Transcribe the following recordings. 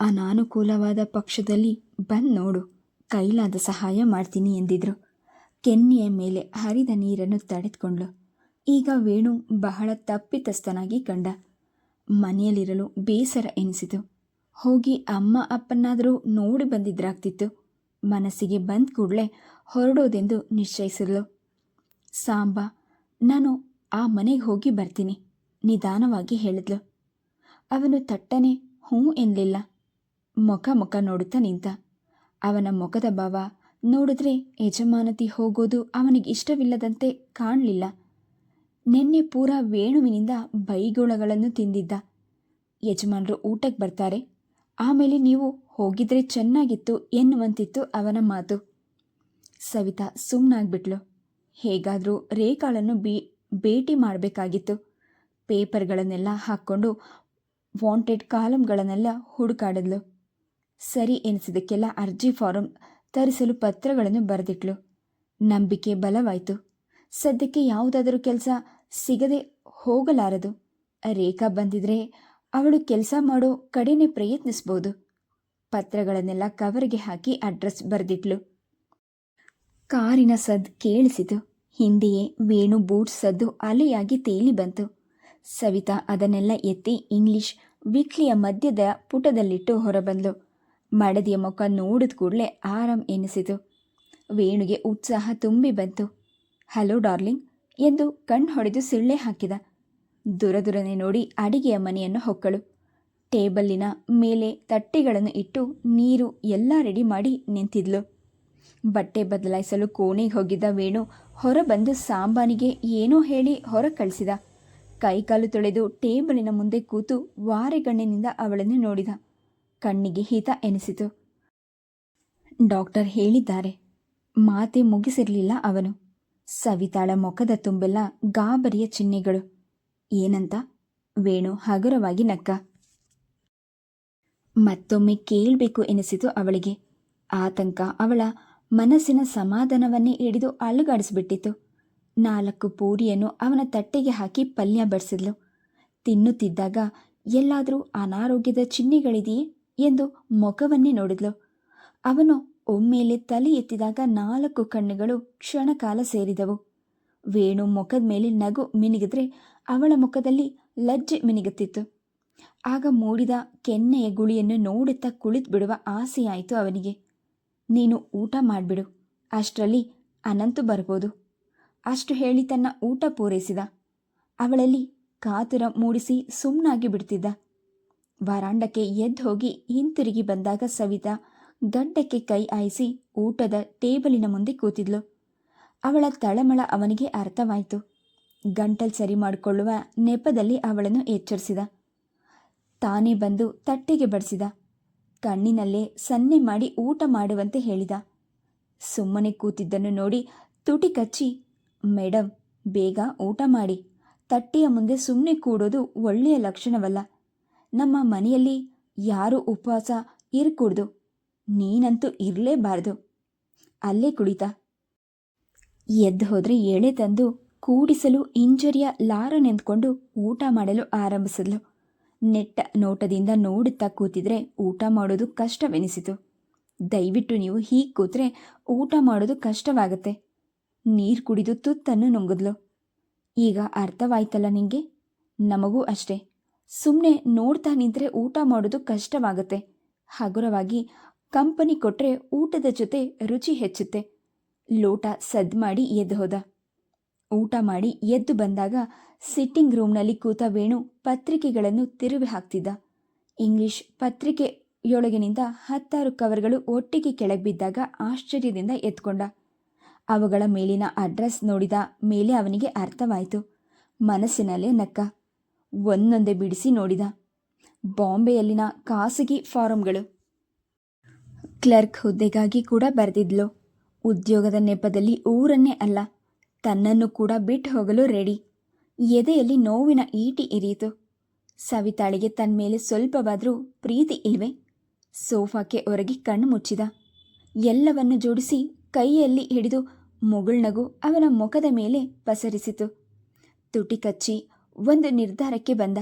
ಅನಾನುಕೂಲವಾದ ಪಕ್ಷದಲ್ಲಿ ಬಂದು ನೋಡು, ಕೈಲಾದ ಸಹಾಯ ಮಾಡ್ತೀನಿ ಎಂದಿದ್ರು. ಕೆನ್ನೆಯ ಮೇಲೆ ಹರಿದ ನೀರನ್ನು ತಡೆದುಕೊಂಡ್ಳು. ಈಗ ವೇಣು ಬಹಳ ತಪ್ಪಿತಸ್ಥನಾಗಿ ಕಂಡ. ಮನೆಯಲ್ಲಿರಲು ಬೇಸರ ಎನಿಸಿತು. ಹೋಗಿ ಅಮ್ಮ ಅಪ್ಪನಾದರೂ ನೋಡಿ ಬಂದಿದ್ರಾಗ್ತಿತ್ತು. ಮನಸ್ಸಿಗೆ ಬಂದ ಕೂಡಲೇ ಹೊರಡೋದೆಂದು ನಿಶ್ಚಯಿಸಿದ್ಲು. ಸಾಂಬಾ, ನಾನು ಆ ಮನೆಗೆ ಹೋಗಿ ಬರ್ತೀನಿ, ನಿಧಾನವಾಗಿ ಹೇಳಿದ್ಲು. ಅವನು ತಟ್ಟನೆ ಹ್ಞೂ ಎನ್ನಲಿಲ್ಲ ಮುಖ ಮುಖ ನೋಡುತ್ತಾ ನಿಂತ. ಅವನ ಮುಖದ ಭಾವ ನೋಡಿದ್ರೆ ಯಜಮಾನತಿ ಹೋಗೋದು ಅವನಿಗೆ ಇಷ್ಟವಿಲ್ಲದಂತೆ ಕಾಣಲಿಲ್ಲ. ನಿನ್ನೆ ಪೂರ ವೇಣುವಿನಿಂದ ಬೈಗುಳಗಳನ್ನು ತಿಂದಿದ್ದ. ಯಜಮಾನರು ಊಟಕ್ಕೆ ಬರ್ತಾರೆ. ಆಮೇಲೆ ನೀವು ಹೋಗಿದ್ರೆ ಚೆನ್ನಾಗಿತ್ತು ಎನ್ನುವಂತಿತ್ತು ಅವನ ಮಾತು. ಸವಿತಾ ಸುಮ್ಮನಾಗ್ಬಿಟ್ಲು ಹೇಗಾದರೂ ರೇಖಾಳನ್ನು ಬಿ, ಭೇಟಿ ಮಾಡಬೇಕಾಗಿತ್ತು. ಪೇಪರ್ಗಳನ್ನೆಲ್ಲ ಹಾಕ್ಕೊಂಡು ವಾಂಟೆಡ್ ಕಾಲಮ್ಗಳನ್ನೆಲ್ಲ ಹುಡುಕಾಡಿದ್ಲು. ಸರಿ ಎನಿಸಿದ್ದಕ್ಕೆಲ್ಲ ಅರ್ಜಿ ಫಾರಂ ತರಿಸಲು ಪತ್ರಗಳನ್ನು ಬರೆದಿಟ್ಲು. ನಂಬಿಕೆ ಬಲವಾಯಿತು. ಸದ್ಯಕ್ಕೆ ಯಾವುದಾದರೂ ಕೆಲಸ ಸಿಗದೆ ಹೋಗಲಾರದು. ರೇಖಾ ಬಂದಿದ್ರೆ ಅವಳು ಕೆಲಸ ಮಾಡೋ ಕಡೆನೇ ಪ್ರಯತ್ನಿಸ್ಬೋದು. ಪತ್ರಗಳನ್ನೆಲ್ಲ ಕವರ್ಗೆ ಹಾಕಿ ಅಡ್ರೆಸ್ ಬರೆದಿಟ್ಲು. ಕಾರಿನ ಸದ್ ಕೇಳಿಸಿತು. ಹಿಂದೆಯೇ ವೇಣು ಬೂಟ್ ಸದ್ದು ಅಲೆಯಾಗಿ ತೇಲಿ ಬಂತು. ಸವಿತಾ ಅದನ್ನೆಲ್ಲ ಎತ್ತಿ ಇಂಗ್ಲಿಷ್ ವೀಕ್ಲಿಯ ಮಧ್ಯದ ಪುಟದಲ್ಲಿಟ್ಟು ಹೊರಬಂದ್ಲು. ಮಡದಿಯ ಮುಖ ನೋಡಿದ ಕೂಡಲೇ ಆರಾಮ್ ಎನಿಸಿತು. ವೇಣುಗೆ ಉತ್ಸಾಹ ತುಂಬಿ ಬಂತು. ಹಲೋ ಡಾರ್ಲಿಂಗ್, ಎಂದು ಕಣ್ಣು ಹೊಡೆದು ಸಿಳ್ಳೆ ಹಾಕಿದ. ದುರದುರನೆ ನೋಡಿ ಅಡಿಗೆಯ ಮನೆಯನ್ನು ಹೊಕ್ಕಳು. ಟೇಬಲ್ಲಿನ ಮೇಲೆ ತಟ್ಟೆಗಳನ್ನು ಇಟ್ಟು ನೀರು ಎಲ್ಲ ರೆಡಿ ಮಾಡಿ ನಿಂತಿದ್ಲು. ಬಟ್ಟೆ ಬದಲಾಯಿಸಲು ಕೋಣೆಗೆ ಹೋಗಿದ್ದ ವೇಣು ಹೊರಬಂದು ಸಾಂಬಾನಿಗೆ ಏನೋ ಹೇಳಿ ಹೊರ ಕಳಿಸಿದ ಕೈಕಾಲು ತೊಳೆದು ಟೇಬಲಿನ ಮುಂದೆ ಕೂತು ವಾರೆಗಣ್ಣಿನಿಂದ ಅವಳನ್ನು ನೋಡಿದ. ಕಣ್ಣಿಗೆ ಹಿತ ಎನಿಸಿತು. ಡಾಕ್ಟರ್ ಹೇಳಿದ್ದಾರೆ, ಮಾತೆ ಮುಗಿಸಿರಲಿಲ್ಲ ಅವನು. ಸವಿತಾಳ ಮುಖದ ತುಂಬೆಲ್ಲ ಗಾಬರಿಯ ಚಿಹ್ನೆಗಳು. ಏನಂತ? ವೇಣು ಹಗುರವಾಗಿ ನಕ್ಕ. ಮತ್ತೊಮ್ಮೆ ಕೇಳಬೇಕು ಎನಿಸಿತು ಅವಳಿಗೆ. ಆತಂಕ ಅವಳ ಮನಸ್ಸಿನ ಸಮಾಧಾನವನ್ನೇ ಹಿಡಿದು ಅಳುಗಾಡಿಸಿಬಿಟ್ಟಿತು ನಾಲ್ಕು ಪೂರಿಯನ್ನು ಅವನ ತಟ್ಟೆಗೆ ಹಾಕಿ ಪಲ್ಯ ಬಡಿಸಿದ್ಲು. ತಿನ್ನುತ್ತಿದ್ದಾಗ ಎಲ್ಲಾದರೂ ಅನಾರೋಗ್ಯದ ಚಿಹ್ನೆಗಳಿದೆಯೇ? ಎಂದು ಮುಖವನ್ನೇ ನೋಡಿದ್ಲು. ಅವನು ಒಮ್ಮೆಲೆ ತಲೆ ಎತ್ತಿದಾಗ ನಾಲ್ಕು ಕಣ್ಣುಗಳು ಕ್ಷಣಕಾಲ ಸೇರಿದವು. ವೇಣು ಮುಖದ ಮೇಲೆ ನಗು ಮಿನಿಗಿದ್ರೆ ಅವಳ ಮುಖದಲ್ಲಿ ಲಜ್ಜೆ ಮಿನಿಗುತ್ತಿತ್ತು. ಆಗ ಮೂಡಿದ ಕೆನ್ನೆಯ ಗುಳಿಯನ್ನು ನೋಡುತ್ತಾ ಕುಳಿತುಬಿಡುವ ಆಸೆಯಾಯಿತು ಅವನಿಗೆ. ನೀನು ಊಟ ಮಾಡಿಬಿಡು, ಅಷ್ಟರಲ್ಲಿ ಅನಂತು ಬರ್ಬೋದು. ಅಷ್ಟು ಹೇಳಿ ತನ್ನ ಊಟ ಪೂರೈಸಿದ. ಅವಳಲ್ಲಿ ಕಾತುರ ಮೂಡಿಸಿ ಸುಮ್ಮನಾಗಿ ಬಿಡ್ತಿದ್ದ. ವಾರಾಂಡಕ್ಕೆ ಎದ್ದು ಹೋಗಿ ಹಿಂತಿರುಗಿ ಬಂದಾಗ ಸವಿತಾ ಗಡ್ಡಕ್ಕೆ ಕೈ ಆಯಿಸಿ ಊಟದ ಟೇಬಲಿನ ಮುಂದೆ ಕೂತಿದ್ಲು. ಅವಳ ತಳಮಳ ಅವನಿಗೆ ಅರ್ಥವಾಯಿತು. ಗಂಟಲ್ ಸರಿ ಮಾಡಿಕೊಳ್ಳುವ ನೆಪದಲ್ಲಿ ಅವಳನ್ನು ಎಚ್ಚರಿಸಿದ. ತಾನೇ ಬಂದು ತಟ್ಟೆಗೆ ಬಡಿಸಿದ. ಕಣ್ಣಿನಲ್ಲೇ ಸನ್ನೆ ಮಾಡಿ ಊಟ ಮಾಡುವಂತೆ ಹೇಳಿದ. ಸುಮ್ಮನೆ ಕೂತಿದ್ದನ್ನು ನೋಡಿ ತುಟಿ ಕಚ್ಚಿ ಮೇಡಮ್ ಬೇಗ ಊಟ ಮಾಡಿ. ತಟ್ಟೆಯ ಮುಂದೆ ಸುಮ್ಮನೆ ಕೂಡೋದು ಒಳ್ಳೆಯ ಲಕ್ಷಣವಲ್ಲ. ನಮ್ಮ ಮನೆಯಲ್ಲಿ ಯಾರೂ ಉಪವಾಸ ಇರಕೂಡ್ದು. ನೀನಂತೂ ಇರಲೇಬಾರ್ದು. ಅಲ್ಲೇ ಕುಳಿತ ಎದ್ದು ಹೋದ್ರೆ ಎಳೆ ತಂದು ಕೂಡಿಸಲು ಇಂಜರಿಯ ಲಾರ ನೆಂದ್ಕೊಂಡು ಊಟ ಮಾಡಲು ಆರಂಭಿಸಿದ್ಲು. ನೆಟ್ಟ ನೋಟದಿಂದ ನೋಡುತ್ತಾ ಕೂತಿದ್ರೆ ಊಟ ಮಾಡೋದು ಕಷ್ಟವೆನಿಸಿತು. ದಯವಿಟ್ಟು ನೀವು ಹೀಗೆ ಕೂತ್ರೆ ಊಟ ಮಾಡೋದು ಕಷ್ಟವಾಗತ್ತೆ. ನೀರು ಕುಡಿದು ತುತ್ತನ್ನು ನುಂಗಿದ್ಲು. ಈಗ ಅರ್ಥವಾಯ್ತಲ್ಲ ನಿಂಗೆ? ನಮಗೂ ಅಷ್ಟೇ. ಸುಮ್ಮನೆ ನೋಡ್ತಾ ನಿಂತರೆ ಊಟ ಮಾಡೋದು ಕಷ್ಟವಾಗುತ್ತೆ. ಹಗುರವಾಗಿ ಕಂಪನಿ ಕೊಟ್ಟರೆ ಊಟದ ಜೊತೆ ರುಚಿ ಹೆಚ್ಚುತ್ತೆ. ಲೋಟ ಸದ್ ಮಾಡಿ ಎದ್ದು ಹೋದ. ಊಟ ಮಾಡಿ ಎದ್ದು ಬಂದಾಗ ಸಿಟ್ಟಿಂಗ್ ರೂಮ್ನಲ್ಲಿ ಕೂತ ವೇಣು ಪತ್ರಿಕೆಗಳನ್ನು ತಿರುವಿ ಹಾಕ್ತಿದ್ದ. ಇಂಗ್ಲಿಷ್ ಪತ್ರಿಕೆಯೊಳಗಿನಿಂದ ಹತ್ತಾರು ಕವರ್ಗಳು ಒಟ್ಟಿಗೆ ಕೆಳಗೆ ಬಿದ್ದಾಗ ಆಶ್ಚರ್ಯದಿಂದ ಎತ್ಕೊಂಡ. ಅವುಗಳ ಮೇಲಿನ ಅಡ್ರೆಸ್ ನೋಡಿದ ಮೇಲೆ ಅವನಿಗೆ ಅರ್ಥವಾಯಿತು. ಮನಸ್ಸಿನಲ್ಲೇ ನಕ್ಕ. ಒಂದೊಂದೇ ಬಿಡಿಸಿ ನೋಡಿದ. ಬಾಂಬೆಯಲ್ಲಿನ ಖಾಸಗಿ ಫಾರಂಗಳು. ಕ್ಲರ್ಕ್ ಹುದ್ದೆಗಾಗಿ ಕೂಡ ಬರೆದಿದ್ಲು. ಉದ್ಯೋಗದ ನೆಪದಲ್ಲಿ ಊರನ್ನೇ ಅಲ್ಲ, ತನ್ನನ್ನು ಕೂಡ ಬಿಟ್ಟು ಹೋಗಲು ರೆಡಿ. ಎದೆಯಲ್ಲಿ ನೋವಿನ ಈಟಿ ಇರಿಯಿತು. ಸವಿತಾಳಿಗೆ ತನ್ನ ಮೇಲೆ ಸ್ವಲ್ಪವಾದರೂ ಪ್ರೀತಿ ಇಲ್ವೆ? ಸೋಫಾಕ್ಕೆ ಹೊರಗೆ ಕಣ್ಣು ಮುಚ್ಚಿದ. ಎಲ್ಲವನ್ನು ಜೋಡಿಸಿ ಕೈಯಲ್ಲಿ ಹಿಡಿದು ಮುಗುಳ್ನಗು ಅವನ ಮುಖದ ಮೇಲೆ ಪಸರಿಸಿತು. ತುಟಿ ಕಚ್ಚಿ ಒಂದು ನಿರ್ಧಾರಕ್ಕೆ ಬಂದ.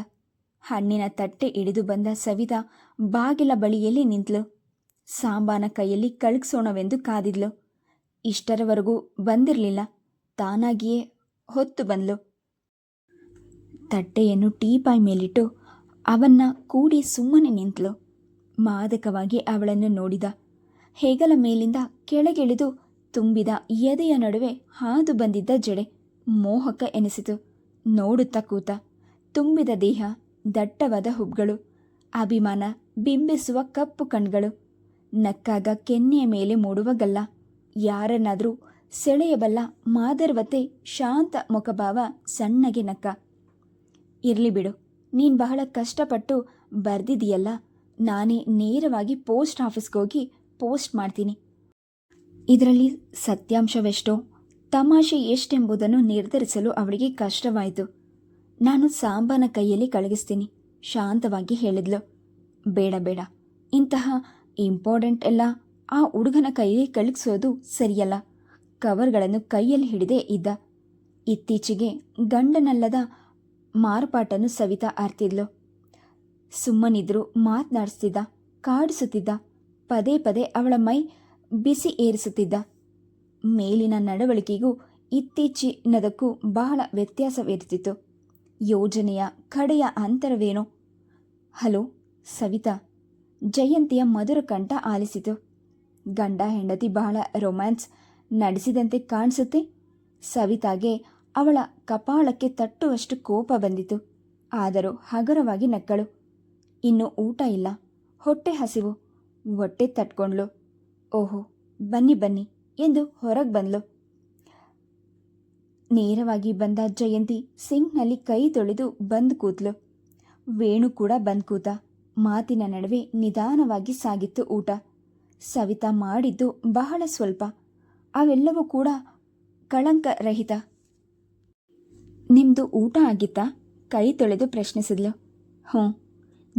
ಹಣ್ಣಿನ ತಟ್ಟೆ ಹಿಡಿದು ಬಂದ ಸವಿತಾ ಬಾಗಿಲ ಬಳಿಯಲ್ಲಿ ನಿಂತಳು ಸಾಂಬಾನ ಕೈಯಲ್ಲಿ ಕಳಗ್ಸೋಣವೆಂದು ಕಾದಿದ್ಲು. ಇಷ್ಟರವರೆಗೂ ಬಂದಿರಲಿಲ್ಲ. ತಾನಾಗಿಯೇ ಹೊತ್ತು ಬಂದ್ಲು. ತಟ್ಟೆಯನ್ನು ಟೀಪಾಯ್ ಮೇಲಿಟ್ಟು ಅವನ್ನ ಕೂಡಿ ಸುಮ್ಮನೆ ನಿಂತಳು ಮಾದಕವಾಗಿ ಅವಳನ್ನು ನೋಡಿದ. ಹೆಗಲ ಮೇಲಿಂದ ಕೆಳಗಿಳಿದು ತುಂಬಿದ ಎದೆಯ ನಡುವೆ ಹಾದು ಬಂದಿದ್ದ ಜಡೆ. ಮೋಹಕ ಎನಿಸಿತು. ನೋಡುತ್ತಾ ಕೂತ ತುಂಬಿದ ದೇಹ, ದಟ್ಟವಾದ ಹುಬ್ಗಳು, ಅಭಿಮಾನ ಬಿಂಬಿಸುವ ಕಪ್ಪು ಕಣ್ಗಳು, ನಕ್ಕಾಗ ಕೆನ್ನೆಯ ಮೇಲೆ ಮೂಡುವ ಗಲ್ಲ, ಯಾರನ್ನಾದರೂ ಸೆಳೆಯಬಲ್ಲ ಮಾದರ್ವತೆ ಶಾಂತ ಮುಖಭಾವ ಸಣ್ಣಗೆ ನಕ್ಕ. ಇರಲಿ ಬಿಡು, ನೀನು ಬಹಳ ಕಷ್ಟಪಟ್ಟು ಬರ್ದಿದೆಯಲ್ಲ ನಾನೇ ನೇರವಾಗಿ ಪೋಸ್ಟ್ ಆಫೀಸ್ಗೋಗಿ ಪೋಸ್ಟ್ ಮಾಡ್ತೀನಿ. ಇದರಲ್ಲಿ ಸತ್ಯಾಂಶವೆಷ್ಟೋ? ತಮಾಷೆ ಎಷ್ಟೆಂಬುದನ್ನು ನಿರ್ಧರಿಸಲು ಅವಳಿಗೆ ಕಷ್ಟವಾಯಿತು. ನಾನು ಸಾಂಬಾನ ಕೈಯಲ್ಲಿ ಕಳಗಿಸ್ತೀನಿ, ಶಾಂತವಾಗಿ ಹೇಳಿದ್ಲು. ಬೇಡ ಬೇಡ. ಇಂತಹ ಇಂಪಾರ್ಟೆಂಟ್ ಎಲ್ಲ ಆ ಹುಡುಗನ ಕೈಯಲ್ಲಿ ಕಳಗಿಸೋದು ಸರಿಯಲ್ಲ. ಕವರ್ಗಳನ್ನು ಕೈಯಲ್ಲಿ ಹಿಡಿದೇ ಇದ್ದ. ಇತ್ತೀಚೆಗೆ ಗಂಡನಲ್ಲದ ಮಾರ್ಪಾಟನ್ನು ಸವಿತಾ ಆರ್ತಿದ್ಲು. ಸುಮ್ಮನಿದ್ರು ಮಾತನಾಡಿಸ್ತಿದ್ದ, ಕಾಡಿಸುತ್ತಿದ್ದ. ಪದೇ ಪದೇ ಅವಳ ಮೈ ಬಿಸಿ ಏರಿಸುತ್ತಿದ್ದ. ಮೇಲಿನ ನಡವಳಿಕೆಗೂ ಇತ್ತೀಚಿನದಕ್ಕೂ ಬಹಳ ವ್ಯತ್ಯಾಸವಿರುತ್ತಿತ್ತು ಯೋಜನೆಯ ಕಡೆಯ ಅಂತರವೇನು? ಹಲೋ, ಸವಿತಾ. ಜಯಂತಿಯ ಮಧುರ ಕಂಠ ಆಲಿಸಿತು. ಗಂಡ ಹೆಂಡತಿ ಬಹಳ ರೊಮ್ಯಾನ್ಸ್ ನಡೆಸಿದಂತೆ ಕಾಣಿಸುತ್ತೆ? ಸವಿತಾಗೆ ಅವಳ ಕಪಾಳಕ್ಕೆ ತಟ್ಟುವಷ್ಟು ಕೋಪ ಬಂದಿತು. ಆದರೂ ಹಗರವಾಗಿ ನಕ್ಕಳು. ಇನ್ನು ಊಟ ಇಲ್ಲ. ಹೊಟ್ಟೆ ಹಸಿವು. ಹೊಟ್ಟೆ ತಟ್ಕೊಂಡ್ಳು. ಓಹೋ, ಬನ್ನಿ ಬನ್ನಿ. ಎಂದು ಹೊರಗೆ ಬಂದ್ಲು. ನೇರವಾಗಿ ಬಂದ ಜಯಂತಿ ಸಿಂಕ್ನಲ್ಲಿ ಕೈ ತೊಳೆದು ಬಂದು ಕೂತ್ಲು ವೇಣು ಕೂಡ ಬಂದು ಕೂತ ಮಾತಿನ ನಡುವೆ ನಿಧಾನವಾಗಿ ಸಾಗಿತ್ತು ಊಟ. ಸವಿತಾ ಮಾಡಿದ್ದು ಬಹಳ ಸ್ವಲ್ಪ. ಅವೆಲ್ಲವೂ ಕೂಡ ಕಳಂಕ ರಹಿತ. ನಿಮ್ದು ಊಟ ಆಗಿತ್ತಾ? ಕೈ ತೊಳೆದು ಪ್ರಶ್ನಿಸಿದ್ಲು. ಹ್ಞೂ.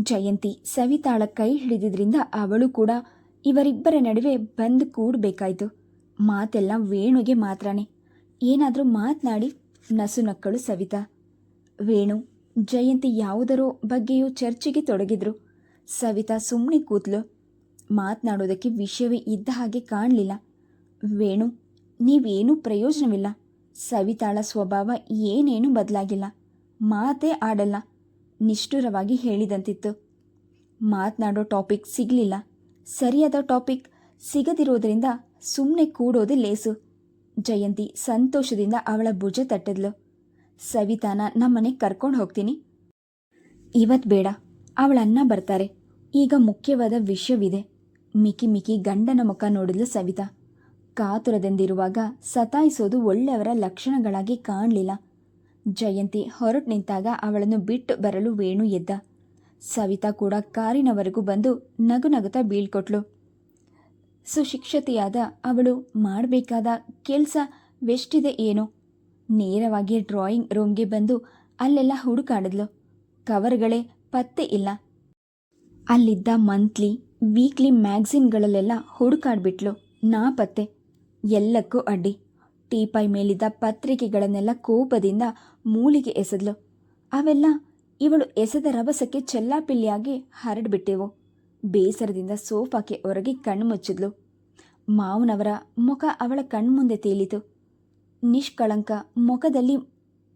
ಜಯಂತಿ ಸವಿತಾಳ ಕೈ ಹಿಡಿದಿದ್ರಿಂದ ಅವಳು ಕೂಡ ಇವರಿಬ್ಬರ ನಡುವೆ ಬಂದು ಕೂಡಬೇಕಾಯ್ತು. ಮಾತೆಲ್ಲ ವೇಣುಗೆ ಮಾತ್ರನೇ ಏನಾದರೂ ಮಾತನಾಡಿ ನಸು ನಕ್ಕಳು ಸವಿತಾ. ವೇಣು, ಜಯಂತಿ ಯಾವುದರೋ ಬಗ್ಗೆಯೂ ಚರ್ಚೆಗೆ ತೊಡಗಿದ್ರು. ಸವಿತಾ ಸುಮ್ಮನೆ ಕೂತ್ಲು. ಮಾತನಾಡೋದಕ್ಕೆ ವಿಷಯವೇ ಇದ್ದ ಹಾಗೆ ಕಾಣಲಿಲ್ಲ. ವೇಣು, ನೀವೇನೂ ಪ್ರಯೋಜನವಿಲ್ಲ. ಸವಿತಾಳ ಸ್ವಭಾವ ಏನೇನೂ ಬದಲಾಗಿಲ್ಲ. ಮಾತೇ ಆಡಲ್ಲ. ನಿಷ್ಠುರವಾಗಿ ಹೇಳಿದಂತಿತ್ತು. ಮಾತನಾಡೋ ಟಾಪಿಕ್ ಸಿಗಲಿಲ್ಲ. ಸರಿಯಾದ ಟಾಪಿಕ್ ಸಿಗದಿರೋದ್ರಿಂದ ಸುಮ್ಮನೆ ಕೂಡೋದೇ ಲೇಸು. ಜಯಂತಿ ಸಂತೋಷದಿಂದ ಅವಳ ಭುಜ ತಟ್ಟಿದ್ಲು. ಸವಿತಾನ ನಮ್ಮನೆ ಕರ್ಕೊಂಡು ಹೋಗ್ತೀನಿ. ಇವತ್ತು ಬೇಡ ಅವಳನ್ನ ಬರ್ತಾರೆ. ಈಗ ಮುಖ್ಯವಾದ ವಿಷಯವಿದೆ. ಮಿಕಿ ಮಿಕಿ ಗಂಡನ ಮುಖ ನೋಡಿದ್ಲು ಸವಿತಾ. ಕಾತುರದಿಂದಿರುವಾಗ ಸತಾಯಿಸೋದು ಒಳ್ಳೆಯವರ ಲಕ್ಷಣಗಳಾಗಿ ಕಾಣಲಿಲ್ಲ. ಜಯಂತಿ ಹೊರಟು ನಿಂತಾಗ ಅವಳನ್ನು ಬಿಟ್ಟು ಬರಲು ವೇಣು ಎದ್ದ. ಸವಿತಾ ಕೂಡ ಕಾರಿನವರೆಗೂ ಬಂದು ನಗು ನಗುತ್ತಾ ಬೀಳ್ಕೊಟ್ಲು. ಸುಶಿಕ್ಷತೆಯಾದ ಅವಳು ಮಾಡಬೇಕಾದ ಕೆಲಸ ವೆಷ್ಟಿದೆ ಏನೋ. ನೇರವಾಗಿ ಡ್ರಾಯಿಂಗ್ ರೂಮ್ಗೆ ಬಂದು ಅಲ್ಲೆಲ್ಲ ಹುಡುಕಾಡಿದ್ಲು. ಕವರ್ಗಳೇ ಪತ್ತೆ ಇಲ್ಲ. ಅಲ್ಲಿದ್ದ ಮಂತ್ಲಿ, ವೀಕ್ಲಿ ಮ್ಯಾಗ್ಝಿನ್ಗಳಲ್ಲೆಲ್ಲ ಹುಡುಕಾಡ್ಬಿಟ್ಲು. ನಾಪತ್ತೆ ಎಲ್ಲಕ್ಕೂ ಅಡ್ಡಿ. ಟೀಪಾಯ್ ಮೇಲಿದ್ದ ಪತ್ರಿಕೆಗಳನ್ನೆಲ್ಲ ಕೋಪದಿಂದ ಮೂಲಿಗೆ ಎಸೆದ್ಲು. ಅವೆಲ್ಲ ಇವಳು ಎಸೆದ ರಭಸಕ್ಕೆ ಚೆಲ್ಲಾಪಿಲ್ಲಿಯಾಗಿ ಹರಡ್ಬಿಟ್ಟೆವು. ಬೇಸರದಿಂದ ಸೋಫಾಕ್ಕೆ ಹೊರಗೆ ಕಣ್ಣು ಮುಚ್ಚಿದ್ಲು. ಮಾವನವರ ಮುಖ ಅವಳ ಕಣ್ಮುಂದೆ ತೇಲಿತು. ನಿಷ್ಕಳಂಕ ಮುಖದಲ್ಲಿ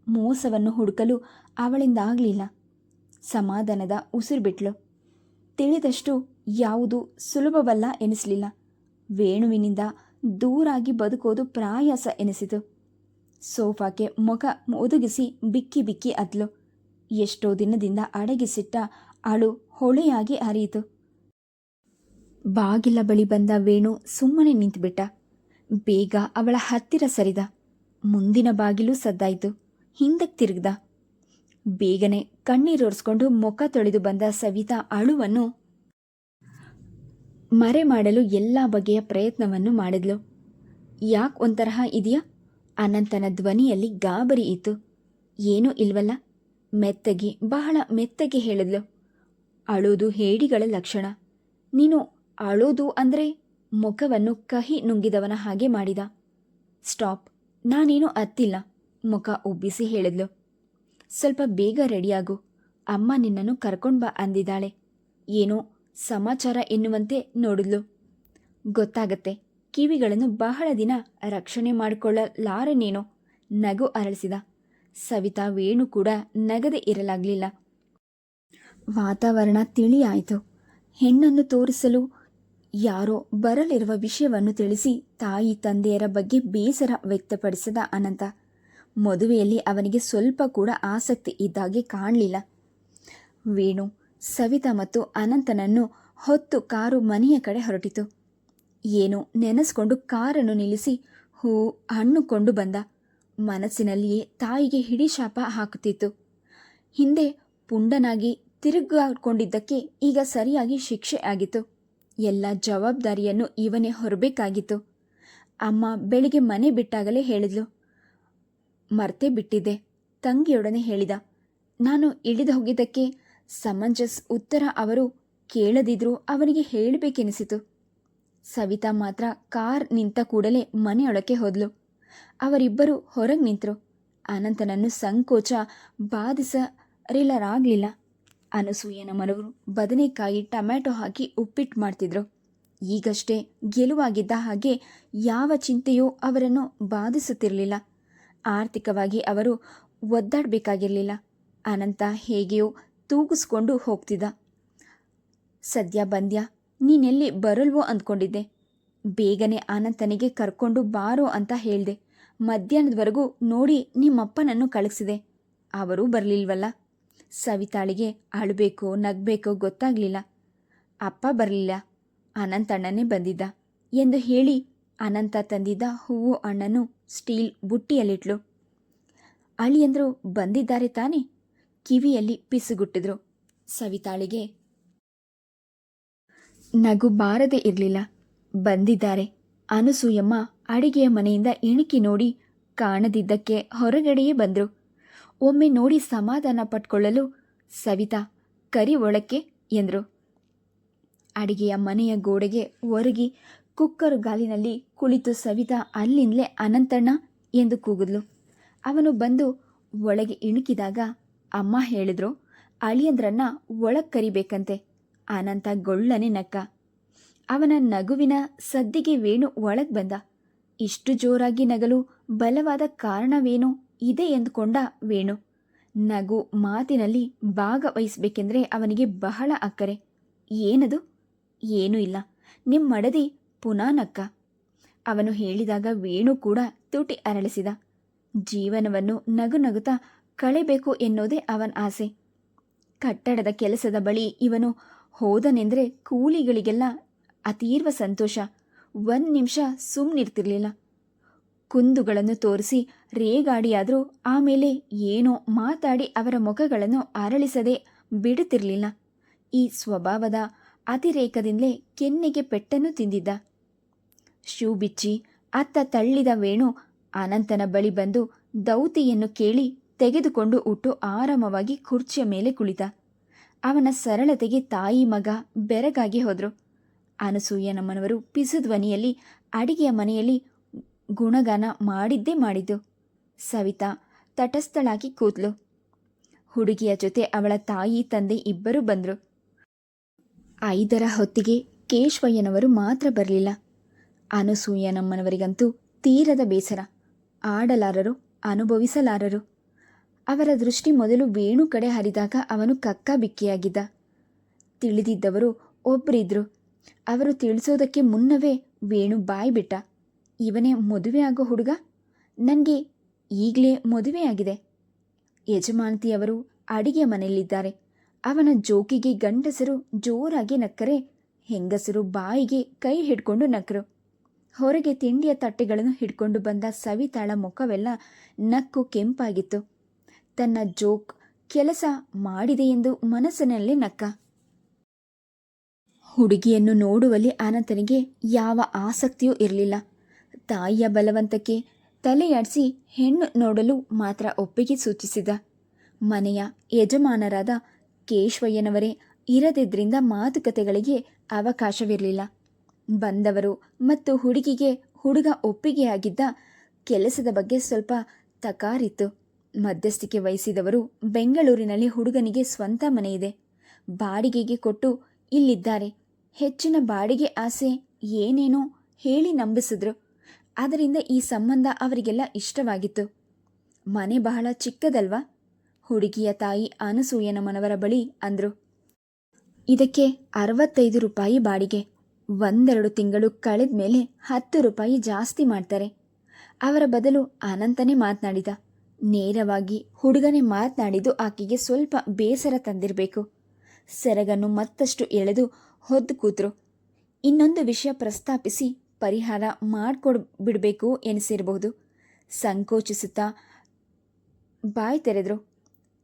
ಮೋಸವನ್ನು ಹುಡುಕಲು ಅವಳಿಂದಾಗಲಿಲ್ಲ. ಸಮಾಧಾನದ ಉಸಿರು ಬಿಟ್ಲು. ತಿಳಿದಷ್ಟು ಯಾವುದು ಸುಲಭವಲ್ಲ ಎನಿಸಲಿಲ್ಲ. ವೇಣುವಿನಿಂದ ದೂರಾಗಿ ಬದುಕೋದು ಪ್ರಾಯಾಸ ಎನಿಸಿತು. ಸೋಫಾಕ್ಕೆ ಮುಖ ಒದಗಿಸಿ ಬಿಕ್ಕಿ ಬಿಕ್ಕಿ ಅದ್ಲು. ಎಷ್ಟೋ ದಿನದಿಂದ ಅಡಗಿಸಿಟ್ಟ ಅಳು ಹೊಳೆಯಾಗಿ ಹರಿಯಿತು. ಬಾಗಿಲ ಬಳಿ ಬಂದ ವೇಣು ಸುಮ್ಮನೆ ನಿಂತುಬಿಟ್ಟ. ಬೇಗ ಅವಳ ಹತ್ತಿರ ಸರಿದ. ಮುಂದಿನ ಬಾಗಿಲು ಸದ್ದಾಯಿತು. ಹಿಂದಕ್ಕೆ ತಿರುಗ್ದ. ಬೇಗನೆ ಕಣ್ಣೀರೊರೆಸ್ಕೊಂಡು ಮುಖ ತೊಳೆದು ಬಂದ ಸವಿತಾ ಅಳುವನ್ನು ಮರೆ ಮಾಡಲು ಎಲ್ಲ ಬಗೆಯ ಪ್ರಯತ್ನವನ್ನು ಮಾಡಿದ್ಲು. ಯಾಕೆ ಒಂತರಹ ಇದೆಯಾ? ಅನಂತನ ಧ್ವನಿಯಲ್ಲಿ ಗಾಬರಿ ಇತ್ತು. ಏನೂ ಇಲ್ವಲ್ಲ? ಮೆತ್ತಗೆ, ಬಹಳ ಮೆತ್ತಗೆ ಹೇಳಿದ್ಲು. ಅಳೋದು ಹೇಡಿಗಳ ಲಕ್ಷಣ. ನೀನು ಅಳೋದು ಅಂದರೆ ಮುಖವನ್ನು ಕಹಿ ನುಂಗಿದವನ ಹಾಗೆ ಮಾಡಿದ. ಸ್ಟಾಪ್. ನಾನೇನು ಅತ್ತಿಲ್ಲ. ಮುಖ ಉಬ್ಬಿಸಿ ಹೇಳಿದ್ಲು. ಸ್ವಲ್ಪ ಬೇಗ ರೆಡಿಯಾಗು. ಅಮ್ಮ ನಿನ್ನನ್ನು ಕರ್ಕೊಂಡು ಬಾ ಅಂದಿದ್ದಾಳೆ. ಏನೋ ಸಮಾಚಾರ ಎನ್ನುವಂತೆ ನೋಡಿದ್ಲು. ಗೊತ್ತಾಗತ್ತೆ. ಕಿವಿಗಳನ್ನು ಬಹಳ ದಿನ ರಕ್ಷಣೆ ಮಾಡಿಕೊಳ್ಳಲಾರನೇನೋ ನಗು ಅರಳಿಸಿದ. ಸವಿತಾ ವೇಣು ಕೂಡ ನಗದೆ ಇರಲಾಗಲಿಲ್ಲ. ವಾತಾವರಣ ತಿಳಿಯಾಯಿತು. ಹೆಣ್ಣನ್ನು ತೋರಿಸಲು ಯಾರೋ ಬರಲಿರುವ ವಿಷಯವನ್ನು ತಿಳಿಸಿ ತಾಯಿ ತಂದೆಯರ ಬಗ್ಗೆ ಬೇಸರ ವ್ಯಕ್ತಪಡಿಸಿದ ಅನಂತ. ಮದುವೆಯಲ್ಲಿ ಅವನಿಗೆ ಸ್ವಲ್ಪ ಕೂಡ ಆಸಕ್ತಿ ಇದ್ದಾಗೆ ಕಾಣಲಿಲ್ಲ. ವೇಣು, ಸವಿತಾ ಮತ್ತು ಅನಂತನನ್ನು ಹೊತ್ತು ಕಾರು ಮನೆಯ ಕಡೆ ಹೊರಟಿತು. ಏನು ನೆನೆಸ್ಕೊಂಡು ಕಾರನ್ನು ನಿಲ್ಲಿಸಿ ಹೂ ಹಣ್ಣು ಕೊಂಡು ಬಂದ. ಮನಸ್ಸಿನಲ್ಲಿಯೇ ತಾಯಿಗೆ ಹಿಡಿ ಶಾಪ ಹಾಕುತ್ತಿತ್ತು. ಹಿಂದೆ ಪುಂಡನಾಗಿ ತಿರುಗಾಡಿಕೊಂಡಿದ್ದಕ್ಕೆ ಈಗ ಸರಿಯಾಗಿ ಶಿಕ್ಷೆ ಆಗಿತ್ತು ಎಲ್ಲ ಜವಾಬ್ದಾರಿಯನ್ನು ಇವನೇ ಹೊರಬೇಕಾಗಿತ್ತು. ಅಮ್ಮ ಬೆಳಿಗ್ಗೆ ಮನೆ ಬಿಟ್ಟಾಗಲೇ ಹೇಳಿದ್ಲು. ಮರ್ತೇ ಬಿಟ್ಟಿದ್ದೆ, ತಂಗಿಯೊಡನೆ ಹೇಳಿದ. ನಾನು ಇಳಿದು ಹೋಗಿದ್ದಕ್ಕೆ ಸಮಂಜಸ್ ಉತ್ತರ ಅವರು ಕೇಳದಿದ್ರೂ ಅವನಿಗೆ ಹೇಳಬೇಕೆನಿಸಿತು. ಸವಿತಾ ಮಾತ್ರ ಕಾರ್ ನಿಂತ ಕೂಡಲೇ ಮನೆಯೊಳಕ್ಕೆ ಹೋದ್ಲು. ಅವರಿಬ್ಬರು ಹೊರಗೆ ನಿಂತರು. ಅನಂತನನ್ನು ಸಂಕೋಚ ಬಾಧಿಸರಿಲ್ಲರಾಗಲಿಲ್ಲ ಅನಸೂಯನ ಬದನೆಕಾಯಿ ಟೊಮ್ಯಾಟೊ ಹಾಕಿ ಉಪ್ಪಿಟ್ಟು ಮಾಡ್ತಿದ್ರು. ಈಗಷ್ಟೇ ಗೆಲುವಾಗಿದ್ದ ಹಾಗೆ ಯಾವ ಚಿಂತೆಯೂ ಅವರನ್ನು ಬಾಧಿಸುತ್ತಿರಲಿಲ್ಲ. ಆರ್ಥಿಕವಾಗಿ ಅವರು ಒದ್ದಾಡಬೇಕಾಗಿರಲಿಲ್ಲ. ಅನಂತ ಹೇಗೆಯೋ ತೂಗಿಸ್ಕೊಂಡು ಹೋಗ್ತಿದ್ದ. ಸದ್ಯ ಬಂದ್ಯ, ನೀನೆಲ್ಲಿ ಬರಲ್ವೋ ಅಂದ್ಕೊಂಡಿದ್ದೆ. ಬೇಗನೆ ಅನಂತನಿಗೆ ಕರ್ಕೊಂಡು ಬಾರೋ ಅಂತ ಹೇಳಿದೆ. ಮಧ್ಯಾಹ್ನದವರೆಗೂ ನೋಡಿ ನಿಮ್ಮಪ್ಪನನ್ನು ಕಳಿಸಿದೆ. ಅವರೂ ಬರಲಿಲ್ವಲ್ಲ. ಸವಿತಾಳಿಗೆ ಅಳಬೇಕೋ ನಗಬೇಕೋ ಗೊತ್ತಾಗಲಿಲ್ಲ. ಅಪ್ಪ ಬರಲಿಲ್ಲ. ಅನಂತಣ್ಣನೇ ಬಂದಿದ್ದ. ಎಂದು ಹೇಳಿ ಅನಂತ ತಂದಿದ್ದ ಹೂವು ಹಣ್ಣನ್ನು ಸ್ಟೀಲ್ ಬುಟ್ಟಿಯಲ್ಲಿಟ್ಲು. ಅಳಿಯಂದ್ರು ಬಂದಿದ್ದಾರೆ ತಾನೆ? ಕಿವಿಯಲ್ಲಿ ಪಿಸುಗುಟ್ಟಿದ್ರು. ಸವಿತಾಳಿಗೆ ನಗು ಬಾರದೇ ಇರಲಿಲ್ಲ. ಬಂದಿದ್ದಾರೆ. ಅನಸೂಯಮ್ಮ ಅಡಿಗೆಯ ಮನೆಯಿಂದ ಇಣುಕಿ ನೋಡಿ ಕಾಣದಿದ್ದಕ್ಕೆ ಹೊರಗಡೆಯೇ ಬಂದರು. ಒಮ್ಮೆ ನೋಡಿ ಸಮಾಧಾನ ಪಟ್ಕೊಳ್ಳಲು ಸವಿತಾ ಕರಿ ಒಳಕ್ಕೆ ಎಂದರು. ಅಡಿಗೆಯ ಮನೆಯ ಗೋಡೆಗೆ ಒರಗಿ ಕುಕ್ಕರು ಗಾಲಿನಲ್ಲಿ ಕುಳಿತು ಸವಿತಾ ಅಲ್ಲಿಂದಲೇ ಅನಂತಣ್ಣ ಎಂದು ಕೂಗಿದ್ಲು. ಅವನು ಬಂದು ಒಳಗೆ ಇಣುಕಿದಾಗ ಅಮ್ಮ ಹೇಳಿದ್ರು, ಅಳಿಯಂದ್ರನ್ನ ಒಳಗೆ ಕರಿಬೇಕಂತೆ. ಅನಂತ ಗೊಳ್ಳನೆ ನಕ್ಕ. ಅವನ ನಗುವಿನ ಸದ್ದಿಗೆ ವೇಣು ಒಳಗೆ ಬಂದ. ಇಷ್ಟು ಜೋರಾಗಿ ನಗಲು ಬಲವಾದ ಕಾರಣವೇನೋ? ಇದೆ ಎಂದುಕೊಂಡ ವೇಣು. ನಗು ಮಾತಿನಲ್ಲಿ ಭಾಗವಹಿಸಬೇಕೆಂದರೆ ಅವನಿಗೆ ಬಹಳ ಅಕ್ಕರೆ. ಏನದು? ಏನೂ ಇಲ್ಲ. ನಿಮ್ಮಡದಿ ಪುನಃ ನಕ್ಕ ಅವನು ಹೇಳಿದಾಗ ವೇಣು ಕೂಡ ತುಟಿ ಅರಳಿಸಿದ. ಜೀವನವನ್ನು ನಗು ನಗುತ್ತಾ ಕಳೆಬೇಕು ಎನ್ನುವುದೇ ಅವನ ಆಸೆ. ಕಟ್ಟಡದ ಕೆಲಸದ ಬಳಿ ಇವನು ಹೋದನೆಂದರೆ ಕೂಲಿಗಳಿಗೆಲ್ಲ ಅತೀರ್ವ ಸಂತೋಷ. ಒಂದು ನಿಮಿಷ ಸುಮ್ಮನಿರ್ತಿರ್ಲಿಲ್ಲ ಕುಂದುಗಳನ್ನು ತೋರಿಸಿ ರೇಗಾಡಿಯಾದರೂ ಆಮೇಲೆ ಏನೋ ಮಾತಾಡಿ ಅವರ ಮುಖಗಳನ್ನು ಅರಳಿಸದೆ ಬಿಡುತ್ತಿರಲಿಲ್ಲ. ಈ ಸ್ವಭಾವದ ಅತಿರೇಕದಿಂದಲೇ ಕೆನ್ನೆಗೆ ಪೆಟ್ಟನ್ನು ತಿಂದಿದ್ದ. ಶೂ ಬಿಚ್ಚಿ ಅತ್ತ ತಳ್ಳಿದ ವೇಣು ಅನಂತನ ಬಳಿ ಬಂದು ದೌತಿಯನ್ನು ಕೇಳಿ ತೆಗೆದುಕೊಂಡು ಉಟ್ಟು ಆರಾಮವಾಗಿ ಕುರ್ಚಿಯ ಮೇಲೆ ಕುಳಿತ. ಅವನ ಸರಳತೆಗೆ ತಾಯಿ ಮಗ ಬೆರಗಾಗಿ ಹೋದರು. ಅನಸೂಯನಮ್ಮನವರು ಪಿಸು ಧ್ವನಿಯಲ್ಲಿ ಅಡಿಗೆಯ ಮನೆಯಲ್ಲಿ ಗುಣಗಾನ ಮಾಡಿದ್ದೇ ಮಾಡಿದ್ದು. ಸವಿತಾ ತಟಸ್ಥಳಾಗಿ ಕೂತ್ಲು ಹುಡುಗಿಯ ಜೊತೆ ಅವಳ ತಾಯಿ ತಂದೆ ಇಬ್ಬರೂ ಬಂದರು. ಐದರ ಹೊತ್ತಿಗೆ ಕೇಶವಯ್ಯನವರು ಮಾತ್ರ ಬರಲಿಲ್ಲ. ಅನಸೂಯನಮ್ಮನವರಿಗಂತೂ ತೀರದ ಬೇಸರ. ಆಡಲಾರರು, ಅನುಭವಿಸಲಾರರು. ಅವರ ದೃಷ್ಟಿ ಮೊದಲು ವೇಣು ಕಡೆ ಹರಿದಾಗ ಅವನು ಕಕ್ಕ ಬಿಕ್ಕಿಯಾಗಿದ್ದ. ತಿಳಿದಿದ್ದವರು ಒಬ್ಬರಿದ್ರು ಅವರು ತಿಳಿಸೋದಕ್ಕೆ ಮುನ್ನವೇ ವೇಣು ಬಾಯಿ ಬಿಟ್ಟ ಇವನೇ ಮದುವೆ ಆಗೋ ಹುಡುಗ? ನನಗೆ ಈಗಲೇ ಮದುವೆಯಾಗಿದೆ ಯಜಮಾನತಿಯವರು ಅಡಿಗೆ ಮನೆಯಲ್ಲಿದ್ದಾರೆ. ಅವನ ಜೋಕಿಗೆ ಗಂಡಸರು ಜೋರಾಗಿ ನಕ್ಕರೆ, ಹೆಂಗಸರು ಬಾಯಿಗೆ ಕೈ ಹಿಡ್ಕೊಂಡು ನಕ್ಕರು ಹೊರಗೆ ತಿಂಡಿಯ ತಟ್ಟೆಗಳನ್ನು ಹಿಡ್ಕೊಂಡು ಬಂದ ಸವಿತಾಳ ಮುಖವೆಲ್ಲ ನಕ್ಕು ಕೆಂಪಾಗಿತ್ತು. ತನ್ನ ಜೋಕ್ ಕೆಲಸ ಮಾಡಿದೆ ಎಂದು ಮನಸ್ಸಿನಲ್ಲೇ ನಕ್ಕ. ಹುಡುಗಿಯನ್ನು ನೋಡುವಲ್ಲಿ ಆನಂತನಿಗೆ ಯಾವ ಆಸಕ್ತಿಯೂ ಇರಲಿಲ್ಲ. ತಾಯಿಯ ಬಲವಂತಕ್ಕೆ ತಲೆಯಾಡಿಸಿ ಹೆಣ್ಣು ನೋಡಲು ಮಾತ್ರ ಒಪ್ಪಿಗೆ ಸೂಚಿಸಿದ. ಮನೆಯ ಯಜಮಾನರಾದ ಕೇಶವಯ್ಯನವರೇ ಇರದಿದ್ದರಿಂದ ಮಾತುಕತೆಗಳಿಗೆ ಅವಕಾಶವಿರಲಿಲ್ಲ. ಬಂದವರು ಮತ್ತು ಹುಡುಗಿಗೆ ಹುಡುಗ ಒಪ್ಪಿಗೆಯಾಗಿದ್ದ ಕೆಲಸದ ಬಗ್ಗೆ ಸ್ವಲ್ಪ ತಕಾರಿತ್ತು. ಮಧ್ಯಸ್ಥಿಕೆ ವಹಿಸಿದವರು ಬೆಂಗಳೂರಿನಲ್ಲಿ ಹುಡುಗನಿಗೆ ಸ್ವಂತ ಮನೆ ಇದೆ. ಬಾಡಿಗೆಗೆ ಕೊಟ್ಟು ಇಲ್ಲಿದ್ದಾರೆ. ಹೆಚ್ಚಿನ ಬಾಡಿಗೆ ಆಸೆ ಏನೇನೋ ಹೇಳಿ ನಂಬಿಸಿದ್ರು. ಅದರಿಂದ ಈ ಸಂಬಂಧ ಅವರಿಗೆಲ್ಲ ಇಷ್ಟವಾಗಿತ್ತು. ಮನೆ ಬಹಳ ಚಿಕ್ಕದಲ್ವಾ? ಹುಡುಗಿಯ ತಾಯಿ ಅನಸೂಯನ ಮನವರ ಬಳಿ ಅಂದ್ರು. ಇದಕ್ಕೆ ಅರವತ್ತೈದು ರೂಪಾಯಿ ಬಾಡಿಗೆ. ಒಂದೆರಡು ತಿಂಗಳು ಕಳೆದ ಮೇಲೆ ಹತ್ತು ರೂಪಾಯಿ ಜಾಸ್ತಿ ಮಾಡ್ತಾರೆ. ಅವರ ಬದಲು ಅನಂತನೇ ಮಾತನಾಡಿದ. ನೇರವಾಗಿ ಹುಡುಗನೇ ಮಾತನಾಡಿದ್ದು ಆಕೆಗೆ ಸ್ವಲ್ಪ ಬೇಸರ ತಂದಿರಬೇಕು. ಸೆರಗನ್ನು ಮತ್ತಷ್ಟು ಎಳೆದು ಹೊದ್ದು ಕೂತರು. ಇನ್ನೊಂದು ವಿಷಯ ಪ್ರಸ್ತಾಪಿಸಿ ಪರಿಹಾರ ಮಾಡಿಕೊಡ್ ಬಿಡಬೇಕು ಎನಿಸಿರಬಹುದು. ಸಂಕೋಚಿಸುತ್ತಾ ಬಾಯಿ ತೆರೆದ್ರು.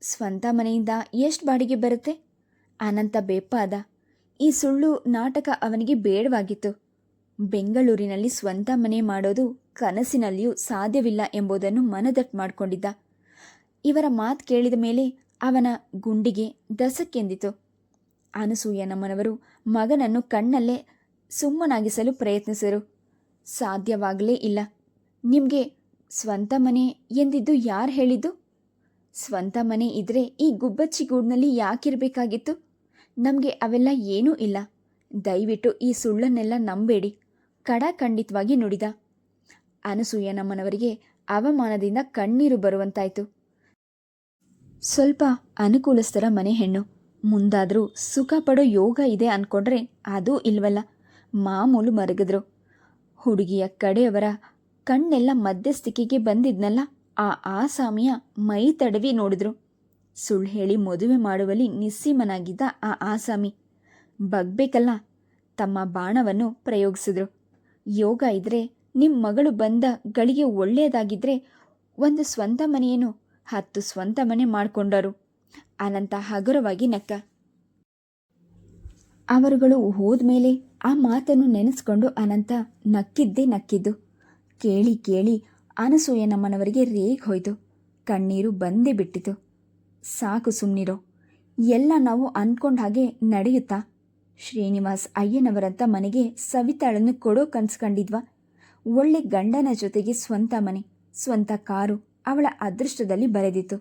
ಸ್ವಂತ ಮನೆಯಿಂದ ಎಷ್ಟು ಬಾಡಿಗೆ ಬರುತ್ತೆ? ಅನಂತ ಬೆಪ್ಪಾದ ಈ ಸುಳ್ಳು ನಾಟಕ ಅವನಿಗೆ ಬೇಡವಾಗಿತ್ತು. ಬೆಂಗಳೂರಿನಲ್ಲಿ ಸ್ವಂತ ಮನೆ ಮಾಡೋದು ಕನಸಿನಲ್ಲಿಯೂ ಸಾಧ್ಯವಿಲ್ಲ ಎಂಬುದನ್ನು ಮನದಟ್ಟು ಮಾಡಿಕೊಂಡಿದ್ದ. ಇವರ ಮಾತು ಕೇಳಿದ ಮೇಲೆ ಅವನ ಗುಂಡಿಗೆ ದಸಕ್ಕೆಂದಿತು. ಅನಸೂಯನಮ್ಮನವರು ಮಗನನ್ನು ಕಣ್ಣಲ್ಲೇ ಸುಮ್ಮನಾಗಿಸಲು ಪ್ರಯತ್ನಿಸರು. ಸಾಧ್ಯವಾಗಲೇ ಇಲ್ಲ. ನಿಮಗೆ ಸ್ವಂತ ಮನೆ ಎಂದಿದ್ದು ಯಾರು ಹೇಳಿದ್ದು? ಸ್ವಂತ ಮನೆ ಇದ್ರೆ ಈ ಗುಬ್ಬಚ್ಚಿಗೂಡಿನಲ್ಲಿ ಯಾಕಿರಬೇಕಾಗಿತ್ತು? ನಮಗೆ ಅವೆಲ್ಲ ಏನೂ ಇಲ್ಲ. ದಯವಿಟ್ಟು ಈ ಸುಳ್ಳನ್ನೆಲ್ಲ ನಂಬೇಡಿ. ಕಡಾಖಂಡಿತವಾಗಿ ನುಡಿದ. ಅನಸೂಯನಮ್ಮನವರಿಗೆ ಅವಮಾನದಿಂದ ಕಣ್ಣೀರು ಬರುವಂತಾಯಿತು. ಸ್ವಲ್ಪ ಅನುಕೂಲಸ್ಥರ ಮನೆ ಹೆಣ್ಣು. ಮುಂದಾದರೂ ಸುಖ ಪಡೋ ಯೋಗ ಇದೆ ಅನ್ಕೊಂಡ್ರೆ ಅದೂ ಇಲ್ವಲ್ಲ. ಮಾಮೂಲು ಮರಗಿದ್ರು. ಹುಡುಗಿಯ ಕಡೆಯವರ ಕಣ್ಣೆಲ್ಲ ಮಧ್ಯಸ್ಥಿಕೆಗೆ ಬಂದಿದ್ನಲ್ಲ, ಆ ಆಸಾಮಿಯ ಮೈ ತಡವಿ ನೋಡಿದ್ರು. ಸುಳ್ಳು ಹೇಳಿ ಮದುವೆ ಮಾಡುವಲ್ಲಿ ನಿಸ್ಸೀಮನಾಗಿದ್ದ ಆ ಆಸಾಮಿ. ಬಗ್ಬೇಕಲ್ಲ, ತಮ್ಮ ಬಾಣವನ್ನು ಪ್ರಯೋಗಿಸಿದ್ರು. ಯೋಗ ಇದ್ರೆ ನಿಮ್ಮ ಮಗಳು ಬಂದ ಗಳಿಗೆ ಒಳ್ಳೆಯದಾಗಿದ್ರೆ ಒಂದು ಸ್ವಂತ ಮನೆಯೇನು, ಹತ್ತು ಸ್ವಂತ ಮನೆ ಮಾಡಿಕೊಂಡರು. ಅನಂತ ಹಗುರವಾಗಿ ನಕ್ಕ. ಅವರುಗಳು ಹೋದ್ಮೇಲೆ ಆ ಮಾತನ್ನು ನೆನೆಸ್ಕೊಂಡು ಅನಂತ ನಕ್ಕಿದ್ದೇ ನಕ್ಕಿದ್ದು. ಕೇಳಿ ಕೇಳಿ ಅನಸೂಯನಮ್ಮನವರಿಗೆ ರೇಗ್ ಹೋಯ್ತು. ಕಣ್ಣೀರು ಬಂದೇ ಬಿಟ್ಟಿತು. ಸಾಕು ಸುಮ್ಮನಿರೋ ಎಲ್ಲ ನಾವು ಅಂದ್ಕೊಂಡ ಹಾಗೆ ನಡೆಯುತ್ತಾ? ಶ್ರೀನಿವಾಸ್ ಅಯ್ಯನವರಂತ ಮನೆಗೆ ಸವಿತಾಳನ್ನು ಕೊಡೋ ಕನ್ಸ್ಕೊಂಡಿದ್ವಾ ಒಳ್ಳೆ ಗಂಡನ ಜೊತೆಗೆ ಸ್ವಂತ ಮನೆ, ಸ್ವಂತ ಕಾರು ಅವಳ ಅದೃಷ್ಟದಲ್ಲಿ ಬರೆದಿತ್ತು.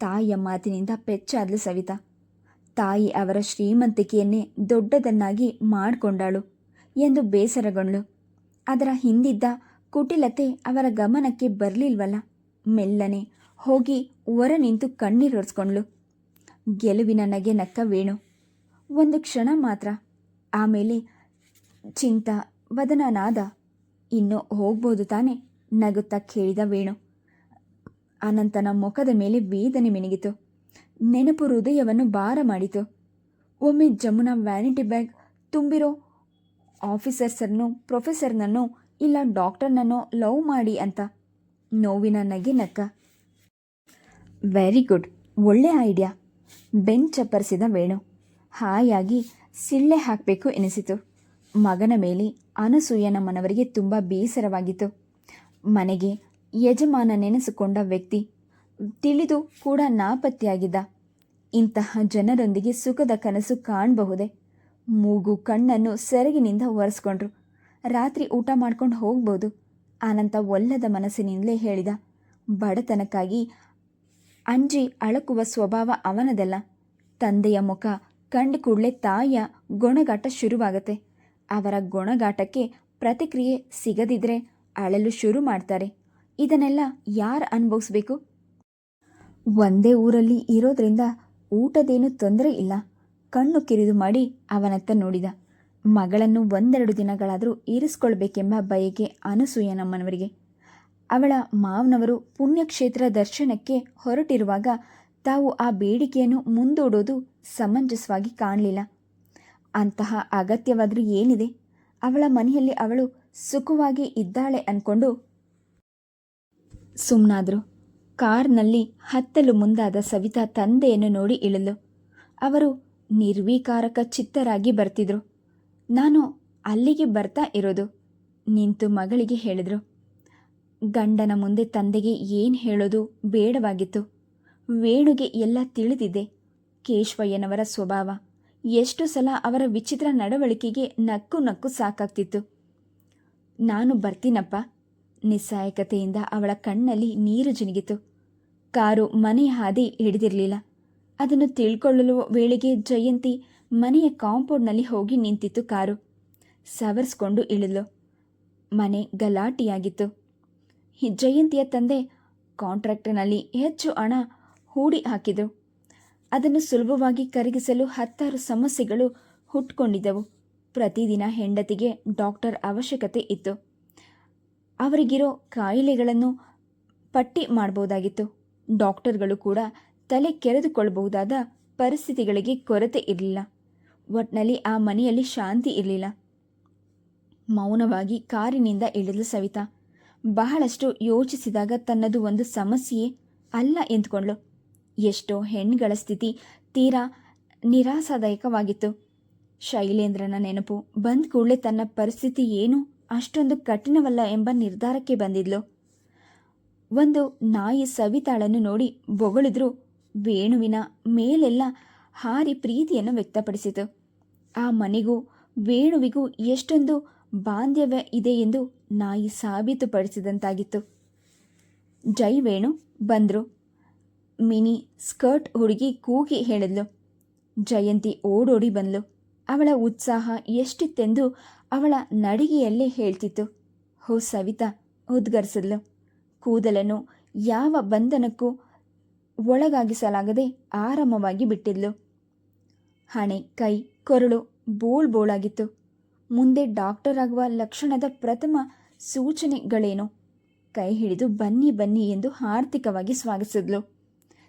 ತಾಯಿಯ ಮಾತಿನಿಂದ ಪೆಚ್ಚಾದ್ಲು ಸವಿತಾ. ತಾಯಿ ಅವರ ಶ್ರೀಮಂತಿಕೆಯನ್ನೇ ದೊಡ್ಡದನ್ನಾಗಿ ಮಾಡಿಕೊಂಡಳು ಎಂದು ಬೇಸರಗೊಂಡಳು. ಅದರ ಹಿಂದಿದ್ದ ಕುಟಿಲತೆ ಅವರ ಗಮನಕ್ಕೆ ಬರಲಿಲ್ವಲ್ಲ? ಮೆಲ್ಲನೆ ಹೋಗಿ ಹೊರ ನಿಂತು ಕಣ್ಣೀರೊರೆಸ್ಕೊಂಡ್ಳು ಗೆಲುವಿನ ನಗೆ ನಕ್ಕ ವೇಣು. ಒಂದು ಕ್ಷಣ ಮಾತ್ರ. ಆಮೇಲೆ, ಚಿಂತ, ವದನನಾದ, ಇನ್ನು ಹೋಗ್ಬೋದು ತಾನೆ? ನಗುತ್ತಾ ಕೇಳಿದ ವೇಣು. ಅನಂತನ ಮುಖದ ಮೇಲೆ ವೇದನೆ ಮಿನುಗಿತು. ನೆನಪು ಹೃದಯವನ್ನು ಭಾರ ಮಾಡಿತು. ಒಮ್ಮೆ ಜಮುನಾ ವ್ಯಾನಿಟಿ ಬ್ಯಾಗ್ ತುಂಬಿರೋ ಆಫೀಸರ್ಸನ್ನು, ಪ್ರೊಫೆಸರ್ನನ್ನು, ಇಲ್ಲ ಡಾಕ್ಟರ್ನನ್ನು ಲವ್ ಮಾಡಿ ಅಂತ ನೋವಿನ ನಗೆ ನಕ್ಕ. ವೆರಿ ಗುಡ್, ಒಳ್ಳೆ ಐಡಿಯಾ ಬೆನ್ ಚಪ್ಪರಿಸಿದ ವೇಣು. ಹಾಯಾಗಿ ಸಿಳ್ಳೆ ಹಾಕಬೇಕು ಎನಿಸಿತು. ಮಗನ ಮೇಲೆ ಅನಸೂಯನಮ್ಮನವರಿಗೆ ತುಂಬ ಬೇಸರವಾಗಿತ್ತು. ಮನೆಗೆ ಯಜಮಾನ ನೆನೆಸಿಕೊಂಡ ವ್ಯಕ್ತಿ ತಿಳಿದು ಕೂಡ ನಾಪತ್ತೆಯಾಗಿದ್ದ. ಇಂತಹ ಜನರೊಂದಿಗೆ ಸುಖದ ಕನಸು ಕಾಣಬಹುದೇ? ಮೂಗು ಕಣ್ಣನ್ನು ಸೆರಗಿನಿಂದ ಒರೆಸ್ಕೊಂಡ್ರು. ರಾತ್ರಿ ಊಟ ಮಾಡ್ಕೊಂಡು ಹೋಗ್ಬೋದು. ಆನಂತ ಒಲ್ಲದ ಮನಸ್ಸಿನಿಂದಲೇ ಹೇಳಿದ. ಬಡತನಕ್ಕಾಗಿ ಅಂಜಿ ಅಳಕುವ ಸ್ವಭಾವ ಅವನದಲ್ಲ. ತಂದೆಯ ಮುಖ ಕಂಡು ಕೂಡಲೇ ತಾಯಿಯ ಗೊಣಗಾಟ ಶುರುವಾಗತ್ತೆ. ಅವರ ಗೊಣಗಾಟಕ್ಕೆ ಪ್ರತಿಕ್ರಿಯೆ ಸಿಗದಿದ್ರೆ ಅಳಲು ಶುರು ಮಾಡ್ತಾರೆ. ಇದನ್ನೆಲ್ಲ ಯಾರು ಅನುಭವಿಸ್ಬೇಕು? ಒಂದೇ ಊರಲ್ಲಿ ಇರೋದ್ರಿಂದ ಊಟದೇನು ತೊಂದರೆ ಇಲ್ಲ. ಕಣ್ಣು ಕಿರಿದು ಮಾಡಿ ಅವನತ್ತ ನೋಡಿದ. ಮಗಳನ್ನು ಒಂದೆರಡು ದಿನಗಳಾದರೂ ಇರಿಸ್ಕೊಳ್ಬೇಕೆಂಬ ಬಯಕೆ ಅನಸೂಯನಮ್ಮನವರಿಗೆ ಅವಳ ಮಾವನವರು ಪುಣ್ಯಕ್ಷೇತ್ರ ದರ್ಶನಕ್ಕೆ ಹೊರಟಿರುವಾಗ ತಾವು ಆ ಬೇಡಿಕೆಯನ್ನು ಮುಂದೂಡೋದು ಸಮಂಜಸವಾಗಿ ಕಾಣಲಿಲ್ಲ. ಅಂತಹ ಅಗತ್ಯವಾದರೂ ಏನಿದೆ? ಅವಳ ಮನೆಯಲ್ಲಿ ಅವಳು ಸುಖವಾಗಿ ಇದ್ದಾಳೆ ಅನ್ಕೊಂಡು ಸುಮ್ಮನಾದ್ರು ಕಾರ್ನಲ್ಲಿ ಹತ್ತಲು ಮುಂದಾದ ಸವಿತಾ ತಂದೆಯನ್ನು ನೋಡಿ ಇಳಲು. ಅವರು ನಿರ್ವೀಕಾರಕ ಚಿತ್ತರಾಗಿ ಬರ್ತಿದ್ರು. ನಾನು ಅಲ್ಲಿಗೆ ಬರ್ತಾ ಇರೋದು, ನಿಂತು ಮಗಳಿಗೆ ಹೇಳಿದರು. ಗಂಡನ ಮುಂದೆ ತಂದೆಗೆ ಏನು ಹೇಳೋದು ಬೇಡವಾಗಿತ್ತು. ವೇಣುಗೆ ಎಲ್ಲ ತಿಳಿದಿದೆ. ಕೇಶವಯ್ಯನವರ ಸ್ವಭಾವ. ಎಷ್ಟು ಸಲ ಅವರ ವಿಚಿತ್ರ ನಡವಳಿಕೆಗೆ ನಕ್ಕು ನಕ್ಕು ಸಾಕಾಗ್ತಿತ್ತು. ನಾನು ಬರ್ತೀನಪ್ಪ ನಿಸ್ಸಹಾಯಕತೆಯಿಂದ ಅವಳ ಕಣ್ಣಲ್ಲಿ ನೀರು ಜಿನುಗಿತು. ಕಾರು ಮನೆ ಹಾದಿ ಹಿಡಿದಿರಲಿಲ್ಲ. ಅದನ್ನು ತಿಳ್ಕೊಳ್ಳಲು ವೇಳೆಗೆ ಜಯಂತಿ ಮನೆಯ ಕಾಂಪೌಂಡ್ನಲ್ಲಿ ಹೋಗಿ ನಿಂತಿತ್ತು ಕಾರು. ಸವರಿಸ್ಕೊಂಡು ಇಳಿದ್ಲು. ಮನೆ ಗಲಾಟಿಯಾಗಿತ್ತು. ಜಯಂತಿಯ ತಂದೆ ಕಾಂಟ್ರಾಕ್ಟರ್ನಲ್ಲಿ ಹೆಚ್ಚು ಹಣ ಹೂಡಿ ಹಾಕಿದರು. ಅದನ್ನು ಸುಲಭವಾಗಿ ಕರಗಿಸಲು ಹತ್ತಾರು ಸಮಸ್ಯೆಗಳು ಹುಟ್ಕೊಂಡಿದ್ದವು. ಪ್ರತಿದಿನ ಹೆಂಡತಿಗೆ ಡಾಕ್ಟರ್ ಅವಶ್ಯಕತೆ ಇತ್ತು. ಅವರಿಗಿರೋ ಕಾಯಿಲೆಗಳನ್ನು ಪಟ್ಟಿ ಮಾಡಬಹುದಾಗಿತ್ತು ಡಾಕ್ಟರ್ಗಳು ಕೂಡ ತಲೆ ಕೆರೆದುಕೊಳ್ಳಬಹುದಾದ ಪರಿಸ್ಥಿತಿಗಳಿಗೆ ಕೊರತೆ ಇರಲಿಲ್ಲ. ಒಟ್ನಲ್ಲಿ ಆ ಮನೆಯಲ್ಲಿ ಶಾಂತಿ ಇರಲಿಲ್ಲ. ಮೌನವಾಗಿ ಕಾರಿನಿಂದ ಇಳಿದು ಸವಿತಾ ಬಹಳಷ್ಟು ಯೋಚಿಸಿದಾಗ ತನ್ನದು ಒಂದು ಸಮಸ್ಯೆಯೇ ಅಲ್ಲ ಎಂದುಕೊಂಡಳು. ಎಷ್ಟೋ ಹೆಣ್ಗಳ ಸ್ಥಿತಿ ತೀರಾ ನಿರಾಸಾದಾಯಕವಾಗಿತ್ತು. ಶೈಲೇಂದ್ರನ ನೆನಪು ಬಂದ ಕೂಡಲೇ ತನ್ನ ಪರಿಸ್ಥಿತಿ ಏನು ಅಷ್ಟೊಂದು ಕಠಿಣವಲ್ಲ ಎಂಬ ನಿರ್ಧಾರಕ್ಕೆ ಬಂದಿದ್ಲು. ಒಂದು ನಾಯಿ ಸವಿತಾಳನ್ನು ನೋಡಿ ಬೊಗಳಿದ್ರು. ವೇಣುವಿನ ಮೇಲೆಲ್ಲ ಹಾರಿ ಪ್ರೀತಿಯನ್ನು ವ್ಯಕ್ತಪಡಿಸಿತು. ಆ ಮನೆಗೂ, ವೇಣುವಿಗೂ ಎಷ್ಟೊಂದು ಬಾಂಧವ್ಯ ಇದೆ ಎಂದು ನಾಯಿ ಸಾಬೀತುಪಡಿಸಿದಂತಾಗಿತ್ತು. ಜೈ ವೇಣು, ಬಂದರು. ಮಿನಿ ಸ್ಕರ್ಟ್ ಹುಡುಗಿ ಕೂಗಿ ಹೇಳಿದ್ಲು. ಜಯಂತಿ ಓಡೋಡಿ ಬಂದ್ಲು. ಅವಳ ಉತ್ಸಾಹ ಎಷ್ಟಿತ್ತೆಂದು ಅವಳ ನಡಿಗೆಯಲ್ಲೇ ಹೇಳ್ತಿತ್ತು, ಹೋ ಸವಿತಾ, ಉದ್ಗರಿಸಿದ್ಲು. ಕೂದಲನ್ನು ಯಾವ ಬಂಧನಕ್ಕೂ ಒಳಗಾಗಿಸಲಾಗದೆ ಆರಾಮವಾಗಿ ಬಿಟ್ಟಿದ್ಲು. ಹಣೆ, ಕೈ, ಕೊರಳು ಬೋಳ್ ಬೋಳಾಗಿತ್ತು. ಮುಂದೆ ಡಾಕ್ಟರ್ ಆಗುವ ಲಕ್ಷಣದ ಪ್ರಥಮ ಸೂಚನೆಗಳೇನು? ಕೈ ಹಿಡಿದು ಬನ್ನಿ ಬನ್ನಿ ಎಂದು ಆರ್ಥಿಕವಾಗಿ ಸ್ವಾಗತಿಸಿದ್ಲು.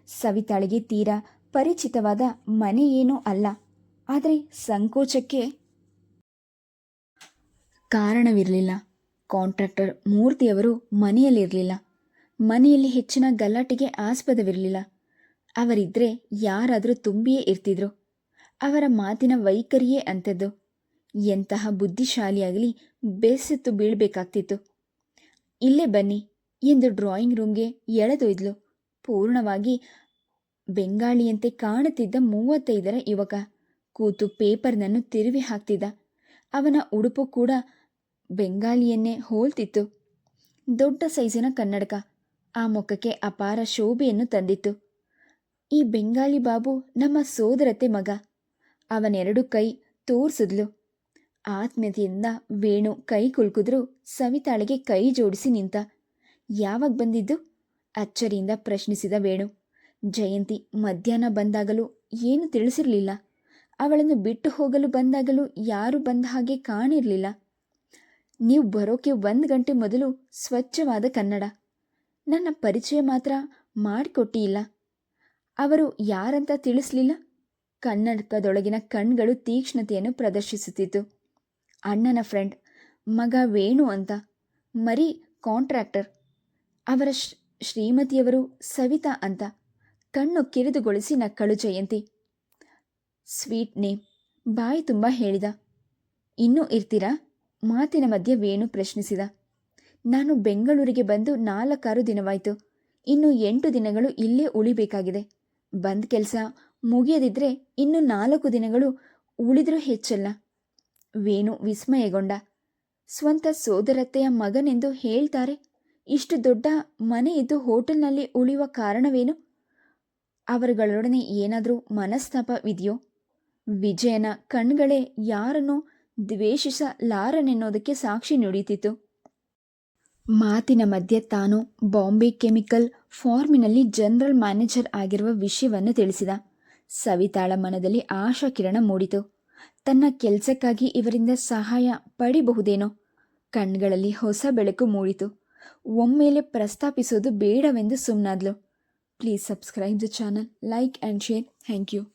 ಸವಿತಾಳಿಗೆ ತೀರಾ ಪರಿಚಿತವಾದ ಮನೆಯೇನೂ ಅಲ್ಲ. ಆದರೆ ಸಂಕೋಚಕ್ಕೆ ಕಾರಣವಿರಲಿಲ್ಲ. ಕಾಂಟ್ರಾಕ್ಟರ್ ಮೂರ್ತಿಯವರು ಮನೆಯಲ್ಲಿರಲಿಲ್ಲ. ಮನೆಯಲ್ಲಿ ಹೆಚ್ಚಿನ ಗಲಾಟೆಗೆ ಆಸ್ಪದವಿರಲಿಲ್ಲ. ಅವರಿದ್ದರೆ ಯಾರಾದರೂ ತುಂಬಿಯೇ ಇರ್ತಿದ್ರು. ಅವರ ಮಾತಿನ ವೈಖರಿಯೇ ಅಂಥದ್ದು. ಎಂತಹ ಬುದ್ಧಿಶಾಲಿಯಾಗಲಿ ಬೇಸತ್ತು ಬೀಳಬೇಕಾಗ್ತಿತ್ತು. ಇಲ್ಲೇ ಬನ್ನಿ ಎಂದು ಡ್ರಾಯಿಂಗ್ ರೂಮ್ಗೆ ಎಳೆದೊಯ್ದ್ಲು. ಪೂರ್ಣವಾಗಿ ಬೆಂಗಾಳಿಯಂತೆ ಕಾಣುತ್ತಿದ್ದ ಮೂವತ್ತೈದರ ಯುವಕ. ಕೂತು ಪೇಪರ್ನನ್ನು ತಿರುವಿ ಹಾಕ್ತಿದ್ದ. ಅವನ ಉಡುಪು ಕೂಡ ಬೆಂಗಾಲಿಯನ್ನೇ ಹೋಲ್ತಿತ್ತು. ದೊಡ್ಡ ಸೈಜಿನ ಕನ್ನಡಕ. ಆ ಮುಖಕ್ಕೆ ಅಪಾರ ಶೋಭೆಯನ್ನು ತಂದಿತ್ತು. ಈ ಬೆಂಗಾಲಿ ಬಾಬು ನಮ್ಮ ಸೋದರತೆ ಮಗ. ಅವನೆರಡು ಕೈ ತೋರಿಸಿದ್ಲು. ಆತ್ಮೀಯತೆಯಿಂದ ವೇಣು ಕೈ ಕುಲ್ಕಿದ್ರು ಸವಿತಾಳಿಗೆ ಕೈ ಜೋಡಿಸಿ ನಿಂತ. ಯಾವಾಗ ಬಂದಿದ್ದು? ಅಚ್ಚರಿಯಿಂದ ಪ್ರಶ್ನಿಸಿದ ವೇಣು. ಜಯಂತಿ ಮಧ್ಯಾಹ್ನ ಬಂದಾಗಲೂ ಏನು ತಿಳಿಸಿರಲಿಲ್ಲ. ಅವಳನ್ನು ಬಿಟ್ಟು ಹೋಗಲು ಬಂದಾಗಲೂ ಯಾರು ಬಂದ ಹಾಗೆ ಕಾಣಿರಲಿಲ್ಲ. ನೀವು ಬರೋಕೆ ಒಂದು ಗಂಟೆ ಮೊದಲು ಸ್ವಚ್ಛವಾದ ಕನ್ನಡ. ನನ್ನ ಪರಿಚಯ ಮಾತ್ರ ಮಾಡಿಕೊಟ್ಟಿಲ್ಲ. ಅವರು ಯಾರಂತ ತಿಳಿಸಲಿಲ್ಲ. ಕನ್ನಡಕದೊಳಗಿನ ಕಣ್ಗಳು ತೀಕ್ಷ್ಣತೆಯನ್ನು ಪ್ರದರ್ಶಿಸುತ್ತಿತ್ತು. ಅಣ್ಣನ ಫ್ರೆಂಡ್, ಮಗ ವೇಣು ಅಂತ, ಮರಿ ಕಾಂಟ್ರಾಕ್ಟರ್. ಅವರ ಶ್ರೀ- ಶ್ರೀಮತಿಯವರು ಸವಿತಾ ಅಂತ, ಕಣ್ಣು ಕಿರಿದುಗೊಳಿಸಿ ನಕ್ಕಳು ಜಯಂತಿ. ಸ್ವೀಟ್ ನೇಮ್, ಬಾಯಿ ತುಂಬ ಹೇಳಿದ. ಇನ್ನೂ ಇರ್ತೀರಾ? ಮಾತಿನ ಮಧ್ಯೆ ವೇಣು ಪ್ರಶ್ನಿಸಿದ. ನಾನು ಬೆಂಗಳೂರಿಗೆ ಬಂದು ನಾಲ್ಕಾರು ದಿನವಾಯಿತು. ಇನ್ನು ಎಂಟು ದಿನಗಳು ಇಲ್ಲೇ ಉಳಿಬೇಕಾಗಿದೆ. ಬಂದ್ ಕೆಲಸ ಮುಗಿಯದಿದ್ರೆ ಇನ್ನು ನಾಲ್ಕು ದಿನಗಳು ಉಳಿದರೂ ಹೆಚ್ಚಲ್ಲ. ವೇಣು ವಿಸ್ಮಯಗೊಂಡ. ಸ್ವಂತ ಸೋದರತ್ತೆಯ ಮಗನೆಂದು ಹೇಳ್ತಾರೆ. ಇಷ್ಟು ದೊಡ್ಡ ಮನೆ ಇದ್ದು ಹೋಟೆಲ್ನಲ್ಲಿ ಉಳಿಯುವ ಕಾರಣವೇನು? ಅವರುಗಳೊಡನೆ ಏನಾದರೂ ಮನಸ್ತಾಪವಿದೆಯೋ? ವಿಜಯನ ಕಣ್ಗಳೇ ಯಾರನ್ನೋ ದ್ವೇಷಿಸಲಾರನೆನ್ನೋದಕ್ಕೆ ಸಾಕ್ಷಿ ನುಡಿಯುತ್ತಿತ್ತು. ಮಾತಿನ ಮಧ್ಯೆ ತಾನು ಬಾಂಬೆ ಕೆಮಿಕಲ್ ಫಾರ್ಮಿನಲ್ಲಿ ಜನರಲ್ ಮ್ಯಾನೇಜರ್ ಆಗಿರುವ ವಿಷಯವನ್ನು ತಿಳಿಸಿದ. ಸವಿತಾಳ ಮನದಲ್ಲಿ ಆಶಾ ಕಿರಣ ಮೂಡಿತು. ತನ್ನ ಕೆಲಸಕ್ಕಾಗಿ ಇವರಿಂದ ಸಹಾಯ ಪಡಿಬಹುದೇನೋ? ಕಣ್ಗಳಲ್ಲಿ ಹೊಸ ಬೆಳಕು ಮೂಡಿತು. ಒಮ್ಮೆಲೆ ಪ್ರಸ್ತಾಪಿಸೋದು ಬೇಡವೆಂದು ಸುಮ್ಮನಾದ್ಲು please subscribe the channel, like and share. Thank you.